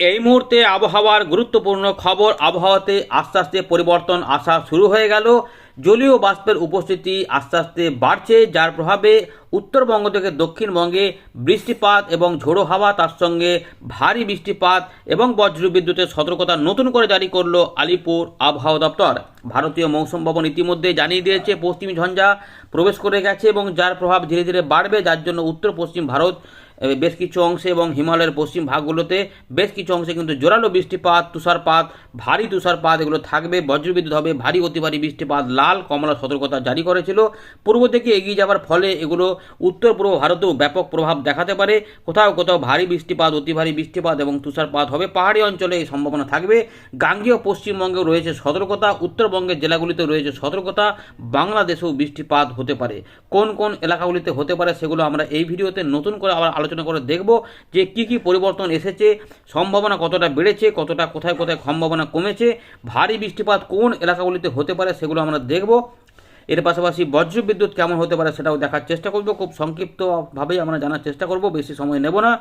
এই মুহূর্তে আবহাওয়ার গুরুত্বপূর্ণ খবর, আবহাওয়াতে আস্তে আস্তে পরিবর্তন আসা শুরু হয়ে গেল। জলীয় বাষ্পের উপস্থিতি আস্তে আস্তে বাড়ছে, যার প্রভাবে উত্তরবঙ্গ থেকে দক্ষিণবঙ্গে বৃষ্টিপাত এবং ঝোড়ো হাওয়া, তার সঙ্গে ভারী বৃষ্টিপাত এবং বজ্রবিদ্যুতের সতর্কতা নতুন করে জারি করল আলিপুর আবহাওয়া দপ্তর। ভারতীয় মৌসুম ভবন ইতিমধ্যে জানিয়ে দিয়েছে, পশ্চিমী ঝঞ্ঝা প্রবেশ করে গেছে এবং যার প্রভাব ধীরে ধীরে বাড়বে, যার জন্য উত্তর পশ্চিম ভারত বেশ কিছু অংশে এবং হিমালয়ের পশ্চিম ভাগগুলোতে বেশ কিছু অংশে কিন্তু জোরালো বৃষ্টিপাত, তুষারপাত, ভারী তুষারপাত এগুলো থাকবে। বজ্রবিদ্যুৎ হবে, ভারী অতি ভারী বৃষ্টিপাত, লাল কমলা সতর্কতা জারি করেছিল। পূর্ব থেকে এগিয়ে যাওয়ার ফলে এগুলো উত্তর পূর্ব ভারতেও ব্যাপক প্রভাব দেখাতে পারে। কোথাও কোথাও ভারী বৃষ্টিপাত, অতি ভারী বৃষ্টিপাত এবং তুষারপাত হবে। পাহাড়ি অঞ্চলে এই সম্ভাবনা থাকবে। গাঙ্গেয় পশ্চিমবঙ্গেও রয়েছে সতর্কতা, উত্তরবঙ্গের জেলাগুলিতে রয়েছে সতর্কতা। বাংলাদেশেও বৃষ্টিপাত হতে পারে। কোন কোন এলাকাগুলিতে হতে পারে সেগুলো আমরা এই ভিডিওতে নতুন করে আবার আলোচনা করে দেখব যে কি কি পরিবর্তন এসেছে, সম্ভাবনা কতটা বেড়েছে, কতটা কোথায় কোথায় সম্ভাবনা কমেছে, ভারী বৃষ্টিপাত কোন এলাকাগুলিতে হতে পারে সেগুলো আমরা দেখব। এর পাশাপাশি বজ্র বিদ্যুৎ কেমন হতে পারে সেটাও দেখার চেষ্টা করব। খুব সংক্ষিপ্তভাবেই আমরা জানার চেষ্টা করব, বেশি সময় নেব না।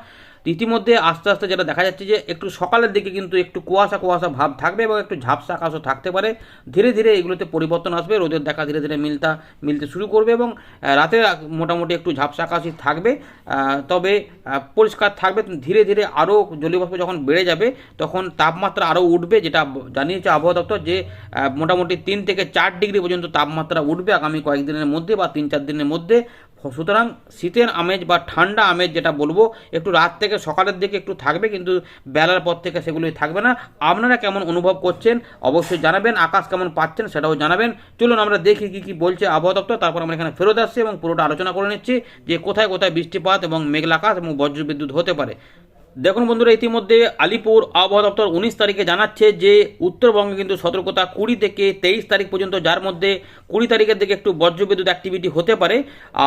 ইতিমধ্যে আস্তে আস্তে যেটা দেখা যাচ্ছে যে একটু সকালের দিকে কিন্তু একটু কুয়াশা কুয়াশা ভাব থাকবে এবং একটু ঝাপসা আকাশও থাকতে পারে। ধীরে ধীরে এগুলোতে পরিবর্তন আসবে, রোদের দেখা ধীরে ধীরে মিলতা, মিলতে শুরু করবে এবং রাতে মোটামুটি একটু ঝাপসা আকাশই থাকবে। তবে পরিষ্কার থাকবে ধীরে ধীরে আরও জলীয়বাষ্প যখন বেড়ে যাবে, তখন তাপমাত্রা আরও উঠবে, যেটা জানিয়েছে আবহাওয়া দপ্তর যে মোটামুটি তিন থেকে চার ডিগ্রি পর্যন্ত তাপমাত্রা উঠবে আগামী কয়েকদিনের মধ্যে বা তিন চার দিনের মধ্যে। সুতরাং শীতের আমেজ বা ঠান্ডা আমেজ যেটা বলব, একটু রাত থেকে সকালের দিকে একটু থাকবে, কিন্তু বেলার পর থেকে সেগুলোই থাকবে না। আপনারা কেমন অনুভব করছেন অবশ্যই জানাবেন, আকাশ কেমন পাচ্ছেন সেটাও জানাবেন। চলুন আমরা দেখি কি কি বলছে আবহাওয়া দপ্তর, তারপর আমরা এখানে ফেরত আসছি এবং পুরোটা আলোচনা করে নিচ্ছি যে কোথায় কোথায় বৃষ্টিপাত এবং মেঘলা আকাশ এবং বজ্রবিদ্যুৎ হতে পারে। দেখুন বন্ধুরা, ইতিমধ্যে আলিপুর আবহাওয়া দপ্তর উনিশ তারিখে জানাচ্ছে যে উত্তরবঙ্গে কিন্তু সতর্কতা কুড়ি থেকে তেইশ তারিখ পর্যন্ত, যার মধ্যে কুড়ি তারিখের দিকে একটু বজ্রবিদ্যুৎ অ্যাক্টিভিটি হতে পারে।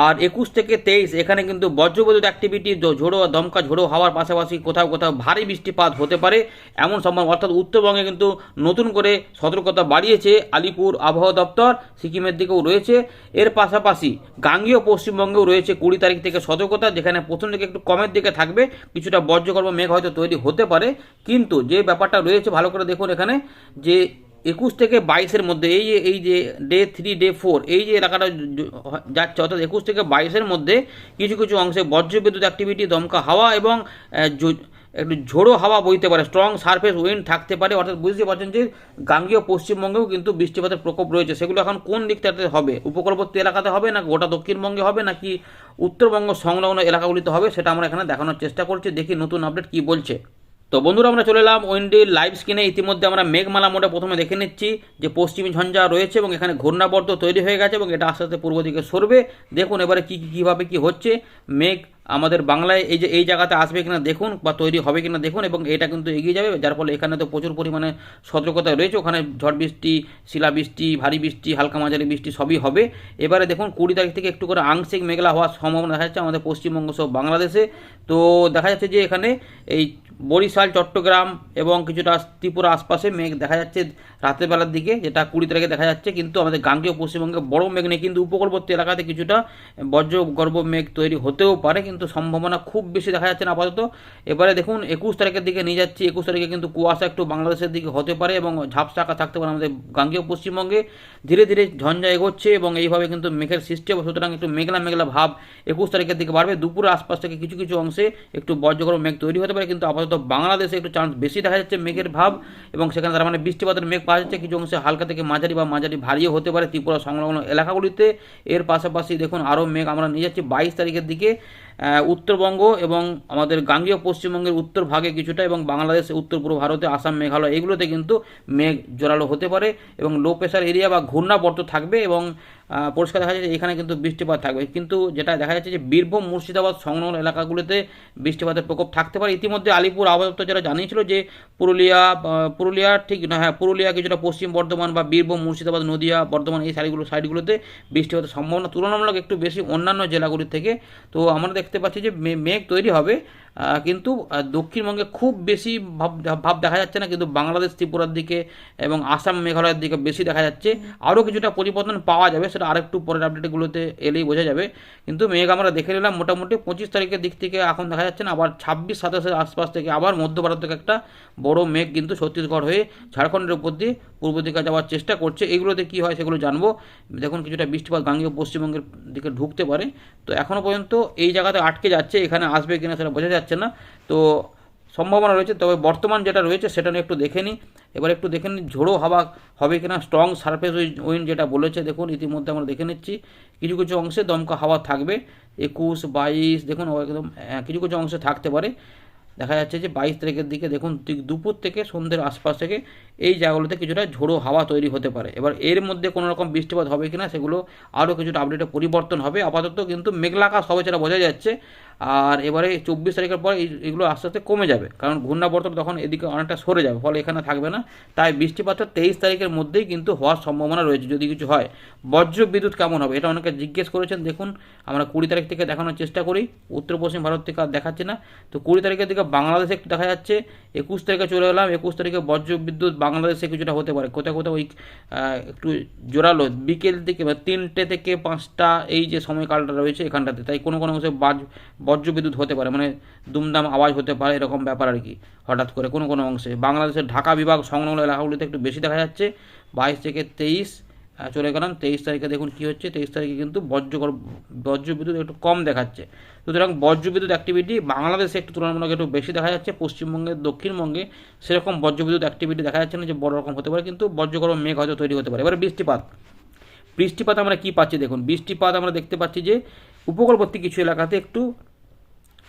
আর একুশ থেকে তেইশ, এখানে কিন্তু বজ্রবিদ্যুৎ অ্যাক্টিভিটি ঝোড়ো, দমকা ঝোড়ো হওয়ার পাশাপাশি কোথাও কোথাও ভারী বৃষ্টিপাত হতে পারে। এমন সম্ভব অর্থাৎ উত্তরবঙ্গে কিন্তু নতুন করে সতর্কতা বাড়িয়েছে আলিপুর আবহাওয়া দপ্তর, সিকিমের দিকেও রয়েছে। এর পাশাপাশি গাঙ্গীয় পশ্চিমবঙ্গেও রয়েছে কুড়ি তারিখ থেকে সতর্কতা, যেখানে প্রথম দিকে একটু কমের দিকে থাকবে, কিছুটা বজ্রগর্ভ মেঘ হয়তো তৈরি হতে পারে, কিন্তু যে ব্যাপারটা রয়েছে, ভালো করে দেখুন এখানে, যে একুশ থেকে বাইশের মধ্যে, এই যে এই যে ডে থ্রি ডে ফোর এই যে এলাকাটা যাচ্ছে, অর্থাৎ একুশ থেকে বাইশের মধ্যে কিছু কিছু অংশে বজ্রবিদ্যুৎ অ্যাক্টিভিটি দমকা হাওয়া এবং একটু ঝোড়ো হাওয়া বইতে পারে স্ট্রং সারফেস উইন্ড থাকতে পারে, অর্থাৎ বুঝতে পারছেন যে গাঙ্গীয় পশ্চিমবঙ্গেও কিন্তু বৃষ্টিপাতের প্রকোপ রয়েছে। সেগুলো এখন কোন দিকটাতে হবে? উপকূলবর্তী এলাকাতে হবে না গোটা দক্ষিণবঙ্গে হবে নাকি উত্তরবঙ্গ সংলগ্ন এলাকাগুলিতে হবে সেটা আমরা এখানে দেখানোর চেষ্টা করছি, দেখি নতুন আপডেট কি বলছে। তো বন্ধুরা, আমরা চলে এলাম উইন্ডির লাইভ স্ক্রিনে ইতিমধ্যে আমরা মেঘমালা মোডে প্রথমে দেখে নিচ্ছি যে পশ্চিমী ঝঞ্ঝা রয়েছে এবং এখানে ঘূর্ণাবর্ত তৈরি হয়ে গেছে এবং এটা আস্তে আস্তে পূর্ব দিকে সরবে। দেখুন এবারে কী, কীভাবে কী হচ্ছে। মেঘ আমাদের বাংলায় এই যে, এই জায়গাতে আসবে কিনা দেখুন বা তৈরি হবে কিনা দেখুন এবং এটা কিন্তু এগিয়ে যাবে, যার ফলে এখানে তো প্রচুর পরিমাণে সতর্কতা রয়েছে, ওখানে ঝড় বৃষ্টি শিলাবৃষ্টি ভারী বৃষ্টি, হালকা মাঝারি বৃষ্টি সবই হবে। এবারে দেখুন কুড়ি তারিখ থেকে একটু করে আংশিক মেঘলা হওয়ার সম্ভাবনা দেখা যাচ্ছে আমাদের পশ্চিমবঙ্গ সহ বাংলাদেশে। তো দেখা যাচ্ছে যে এখানে এই বরিশাল, চট্টগ্রাম এবং কিছুটা ত্রিপুরা আশপাশে মেঘ দেখা যাচ্ছে রাতের বেলার দিকে, যেটা কুড়ি তারিখে দেখা যাচ্ছে। কিন্তু আমাদের গাঙ্গেয় পশ্চিমবঙ্গে বড় মেঘ নেই, কিন্তু উপকূলবর্তী এলাকাতে কিছুটা বজ্রগর্ভ মেঘ তৈরি হতেও পারে, কিন্তু সম্ভাবনা খুব বেশি দেখা যাচ্ছে না আপাতত। এবারে দেখুন, একুশ তারিখের দিকে নিয়ে যাচ্ছি। একুশ তারিখে কিন্তু কুয়াশা একটু বাংলাদেশের দিকে হতে পারে এবং ঝাপসা আকাশ থাকতে পারে আমাদের গাঙ্গেয় পশ্চিমবঙ্গে। ধীরে ধীরে ঝঞ্ঝা এগোচ্ছে এবং এইভাবে কিন্তু মেঘের সৃষ্টি হবে। সুতরাং একটু মেঘলা মেঘলা ভাব একুশ তারিখের দিকে বাড়বে। দুপুরের আশপাশ থেকে কিছু কিছু অংশে একটু বজ্রগর্ভ মেঘ তৈরি হতে পারে। কিন্তু আপাতত বাংলাদেশে একটু চান্স বেশি দেখা যাচ্ছে মেঘের ভাব এবং সেখানে তার মানে বৃষ্টিপাতের মেঘ পাওয়া যাচ্ছে। কিছু অংশে হালকা থেকে মাঝারি বা মাঝারি ভারীও হতে পারে ত্রিপুরা সংলগ্ন এলাকাগুলিতে। এর পাশাপাশি দেখুন আরও মেঘ আমরা নিয়ে যাচ্ছি। বাইশ তারিখের দিকে উত্তরবঙ্গ এবং আমাদের গাঙ্গীয় পশ্চিমবঙ্গের উত্তর ভাগে কিছুটা এবং বাংলাদেশ, উত্তর পূর্ব ভারতে, আসাম, মেঘালয়, এগুলোতে কিন্তু মেঘ জোরালো হতে পারে এবং লো প্রেশার এরিয়া বা ঘূর্ণাবর্ত থাকবে এবং পরিষ্কার দেখা যাচ্ছে এখানে কিন্তু বৃষ্টিপাত থাকবে। কিন্তু যেটা দেখা যাচ্ছে যে বীরভূম মুর্শিদাবাদ সংলগ্ন এলাকাগুলোতে বৃষ্টিপাতের প্রকোপ থাকতে পারে। ইতিমধ্যে আলিপুর আবহাওয়া যারা জানিয়েছিল যে পুরুলিয়া পুরুলিয়া ঠিক না হ্যাঁ পুরুলিয়া কিছুটা পশ্চিম বর্ধমান বা বীরভূম, মুর্শিদাবাদ, নদিয়া, বর্ধমান এই সাইডগুলো সাইডগুলোতে বৃষ্টিপাতের সম্ভাবনা তুলনামূলক একটু বেশি অন্যান্য জেলাগুলির থেকে। তো আমরা দেখতে পাচ্ছি যে মেঘ তৈরি হবে। কিন্তু দক্ষিণবঙ্গে খুব বেশি ভাব ভাব দেখা যাচ্ছে না, কিন্তু বাংলাদেশ, ত্রিপুরার দিকে এবং আসাম, মেঘালয়ের দিকে বেশি দেখা যাচ্ছে। আরও কিছুটা পরিবর্তন পাওয়া যাবে, সেটা আরেকটু পরের আপডেটগুলোতে এলেই বোঝা যাবে। কিন্তু মেঘ আমরা দেখে নিলাম মোটামুটি পঁচিশ তারিখের দিক থেকে এখন দেখা যাচ্ছে না, আবার ছাব্বিশ, সাতাশের আশপাশ থেকে আবার মধ্য ভারত থেকে একটা বড় মেঘ কিন্তু ছত্তিশগড় হয়ে ঝাড়খণ্ডের উপর দিয়ে পূর্ব দিকে যাওয়ার চেষ্টা করছে। এগুলোতে কী হয় সেগুলো জানব। দেখুন, কিছুটা বৃষ্টিপাত গাঙ্গীয় পশ্চিমবঙ্গের দিকে ঢুকতে পারে। তো এখনও পর্যন্ত এই জায়গাতে আটকে যাচ্ছে, এখানে আসবে কিনা সেটা বোঝা যাচ্ছে না। তো সম্ভাবনা রয়েছে, তবে বর্তমান যেটা রয়েছে সেটা নিয়ে একটু দেখে নিই। এবার একটু দেখে নিই, ঝোড়ো হাওয়া হবে কিনা স্ট্রং সারফেস উইন যেটা বলেছে, দেখুন, ইতিমধ্যে আমরা দেখে নিচ্ছি। কিছু কিছু অংশে দমকা হাওয়া থাকবে, একুশ, বাইশ, দেখুন একদম কিছু কিছু অংশে থাকতে পারে। দেখা যাচ্ছে যে বাইশ তারিখের দিকে, দেখুন, ঠিক দুপুর থেকে সন্ধ্যের আশপাশ থেকে এই জায়গাগুলোতে কিছুটা ঝোড়ো হাওয়া তৈরি হতে পারে। এবার এর মধ্যে কোনো রকম বৃষ্টিপাত হবে কিনা, সেগুলো আরও কিছুটা আপডেটে পরিবর্তন হবে। আপাতত কিন্তু মেঘলাকাশ হবে সেটা বোঝা যাচ্ছে। আর এবারে চব্বিশ তারিখের পর এগুলো আস্তে আস্তে কমে যাবে। কারণ ঘূর্ণাবর্তন তখন এদিকে অনেকটা সরে যাবে, ফলে এখানে থাকবে না। তাই বৃষ্টিপাতটা তেইশ তারিখের মধ্যেই কিন্তু হওয়ার সম্ভাবনা রয়েছে যদি কিছু হয়। বজ্র বিদ্যুৎ কেমন হবে? এটা অনেকে জিজ্ঞেস করেছেন। দেখুন, আমরা কুড়ি তারিখ থেকে দেখানোর চেষ্টা করি। উত্তর পশ্চিম ভারত থেকে আর দেখাচ্ছি না। তো কুড়ি তারিখের দিকে বাংলাদেশে একটু দেখা যাচ্ছে। একুশ তারিখে চলে এলাম। একুশ তারিখে বজ্র বিদ্যুৎ বাংলাদেশে কিছুটা হতে পারে। কোথাও কোথাও ওই একটু জোরালো। বিকেল থেকে বা তিনটে থেকে পাঁচটা এই যে সময়কালটা রয়েছে এখানটাতে। তাই কোনো কোনো বাজ বজ্র বিদ্যুৎ হতে পারে মানে দুমদাম আওয়াজ হতে পারে, এরকম ব্যাপার আর কি, হঠাৎ করে কোনো কোনো অংশে। বাংলাদেশের ঢাকা বিভাগ সংলগ্ন এলাকাগুলিতে একটু বেশি দেখা যাচ্ছে। বাইশ থেকে তেইশ চলে গেলাম। তেইশ তারিখে দেখুন কী হচ্ছে। তেইশ তারিখে কিন্তু বজ্র বিদ্যুৎ একটু কম দেখাচ্ছে। সুতরাং বজ্র বিদ্যুৎ অ্যাক্টিভিটি বাংলাদেশে একটু তুলনামূলক একটু বেশি দেখা যাচ্ছে। পশ্চিমবঙ্গে, দক্ষিণবঙ্গে সেরকম বজ্র বিদ্যুৎ অ্যাক্টিভিটি দেখা যাচ্ছে না যে বড় রকম হতে পারে, কিন্তু বজ্রগর্ভ মেঘ হয়তো তৈরি হতে পারে। এবার বৃষ্টিপাত। বৃষ্টিপাত আমরা কী পাচ্ছি দেখুন। বৃষ্টিপাত আমরা দেখতে পাচ্ছি যে উপকূলবর্তী কিছু এলাকাতে একটু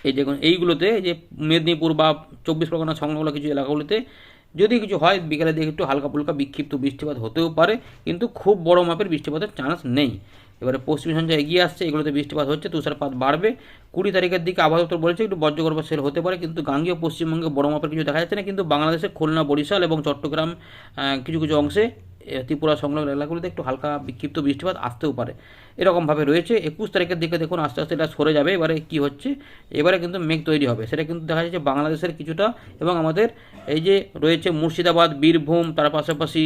এই দেখুন, এইগুলোতে যে মেদিনীপুর বা চব্বিশ পরগনা সংলগ্ন কিছু এলাকাগুলিতে যদি কিছু হয়, বিকেলের দিকে একটু হালকা ফুলকা বিক্ষিপ্ত বৃষ্টিপাত হতেও পারে, কিন্তু খুব বড় মাপের বৃষ্টিপাতের চান্স নেই। এবারে পশ্চিম সঞ্চয় এগিয়ে আসছে, এগুলোতে বৃষ্টিপাত হচ্ছে তুষারপাত বাড়বে। কুড়ি তারিখের দিকে আবহাওয়া দপ্তর বলেছে, একটু বজ্রগর্ভ সেল হতে পারে, কিন্তু গাঙ্গীয় পশ্চিমবঙ্গে বড় মাপের কিছু দেখা যাচ্ছে না, কিন্তু বাংলাদেশে খুলনা, বরিশাল এবং চট্টগ্রাম কিছু কিছু অংশে ত্রিপুরা সংলগ্ন এলাকাগুলিতে একটু হালকা বিক্ষিপ্ত বৃষ্টিপাত আসতেও পারে। এরকমভাবে রয়েছে। একুশ তারিখের দিকে দেখুন আস্তে আস্তে এটা সরে যাবে। এবারে কি হচ্ছে? এবারে কিন্তু মেঘ তৈরি হবে। সেটা কিন্তু দেখা যাচ্ছে বাংলাদেশের কিছুটা এবং আমাদের এই যে রয়েছে মুর্শিদাবাদ, বীরভূম, তার পাশাপাশি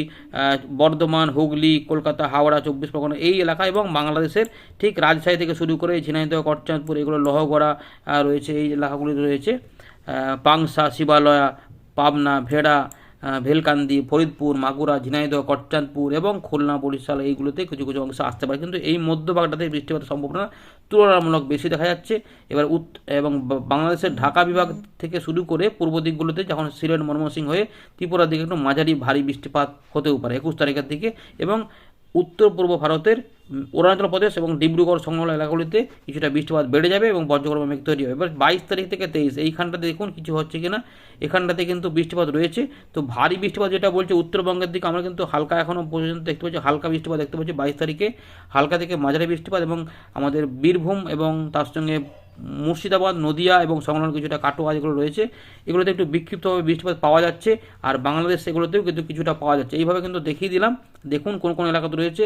বর্ধমান, হুগলি, কলকাতা, হাওড়া, চব্বিশ পরগনা এই এলাকা এবং বাংলাদেশের ঠিক রাজশাহী থেকে শুরু করে ঝিনাইদহ, কটচাঁদপুর এগুলো লহগড়া রয়েছে এই এলাকাগুলি রয়েছে। পাংসা শিবালয়া, পাবনা, ভেড়া ভেলকান্দি, ফরিদপুর, মাগুরা, ঝিনাইদহ কটচাঁদপুর এবং খুলনা, বরিশাল এইগুলোতে কিছু কিছু অংশ আসতে পারে। কিন্তু এই মধ্যভাগটাতে বৃষ্টিপাতের সম্ভাবনা তুলনামূলক বেশি দেখা যাচ্ছে। এবার উত এবং বাংলাদেশের ঢাকা বিভাগ থেকে শুরু করে পূর্ব দিকগুলোতে যখন সিলেট, ময়মনসিংহ হয়ে ত্রিপুরার দিকে একটু মাঝারি ভারী বৃষ্টিপাত হতেও পারে একুশ তারিখের দিকে। এবং উত্তর পূর্ব ভারতের, অরুণাচল প্রদেশ এবং ডিব্রুগড় সংলগ্ন এলাকাগুলিতে কিছুটা বৃষ্টিপাত বেড়ে যাবে এবং বজ্রগর্ভ মেঘ তৈরি হবে। এবার বাইশ তারিখ থেকে তেইশ, এইখানটাতে দেখুন কিছু হচ্ছে কি না এখানটাতে কিন্তু বৃষ্টিপাত রয়েছে। তো ভারী বৃষ্টিপাত যেটা বলছে উত্তরবঙ্গের দিকে আমরা কিন্তু হালকা এখনও পর্যন্ত দেখতে পাচ্ছি, হালকা বৃষ্টিপাত দেখতে পাচ্ছি বাইশ তারিখে। হালকা থেকে মাঝারি বৃষ্টিপাত এবং আমাদের বীরভূম এবং তার সঙ্গে মুর্শিদাবাদ, নদিয়া এবং সংলগ্ন কিছুটা কাটোয়া যেগুলো রয়েছে, এগুলোতে একটু বিক্ষিপ্তভাবে বৃষ্টিপাত পাওয়া যাচ্ছে আর বাংলাদেশ সেগুলোতেও কিন্তু কিছুটা পাওয়া যাচ্ছে। এইভাবে কিন্তু দেখিয়ে দিলাম। দেখুন কোন কোন এলাকাতে রয়েছে।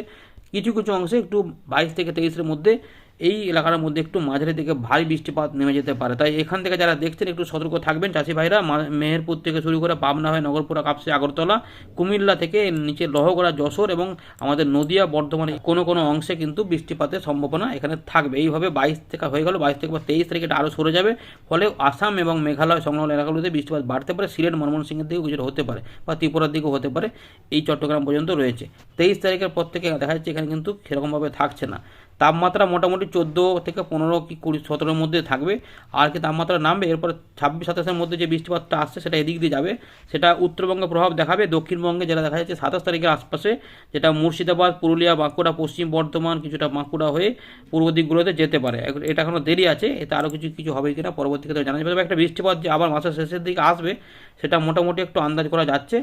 কিছু কিছু অংশে একটু বাইশ থেকে তেইশের মধ্যে এই এলাকার মধ্যে একটু মাঝারি থেকে ভারী বৃষ্টিপাত নেমে যেতে পারে। তাই এখান থেকে যারা দেখছেন, একটু সতর্ক থাকবেন চাষি ভাইরা। মেহেরপুর থেকে শুরু করে পাবনা হয়ে নগরপুরা, কাপসি, আগরতলা, কুমিল্লা থেকে নিচে লহগড়া, যশোর এবং আমাদের নদিয়া বর্ধমানে কোনো কোনো অংশে কিন্তু বৃষ্টিপাতের সম্ভাবনা এখানে থাকবে। এইভাবে বাইশ থেকে হয়ে গেল, বাইশ থেকে বা তেইশ তারিখে এটা আরও সরে যাবে। ফলে আসাম এবং মেঘালয় সংলগ্ন এলাকাগুলোতে বৃষ্টিপাত বাড়তে পারে। সিলেট ময়মনসিংহের দিকেও কিছুটা হতে পারে বা ত্রিপুরার দিকেও হতে পারে। এই চট্টগ্রাম পর্যন্ত রয়েছে। তেইশ তারিখের পর থেকে দেখা যাচ্ছে এখানে কিন্তু সেরকমভাবে থাকছে না। তাপমাত্রা মোটামুটি চোদ্দ থেকে পনেরো কি কুড়ি সতেরোর মধ্যে থাকবে। আর কি তাপমাত্রা নামবে, এরপর ছাব্বিশ সাতাশের মধ্যে যে বৃষ্টিপাতটা আসছে সেটা এদিক দিয়ে যাবে। সেটা উত্তরবঙ্গে প্রভাব দেখাবে, দক্ষিণবঙ্গে যেটা দেখা যাচ্ছে সাতাশ তারিখের আশপাশে, যেটা মুর্শিদাবাদ, পুরুলিয়া, বাঁকুড়া, পশ্চিম বর্ধমান কিছুটা বাঁকুড়া হয়ে পূর্ব দিকগুলোতে যেতে পারে। এটা এখনও দেরি আছে, এতে আরও কিছু কিছু হবে কিনা পরবর্তী ক্ষেত্রে জানা যাবে। একটা বৃষ্টিপাত যে আবার মাসের শেষের দিকে আসবে, সেটা মোটামুটি একটু আন্দাজ করা যাচ্ছে।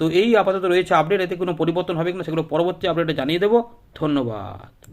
তো এই আপাতত রয়েছে আপডেট এতে কোনো পরিবর্তন হবে কিনা সেগুলো পরবর্তী আপডেটে জানিয়ে দেবো। ধন্যবাদ।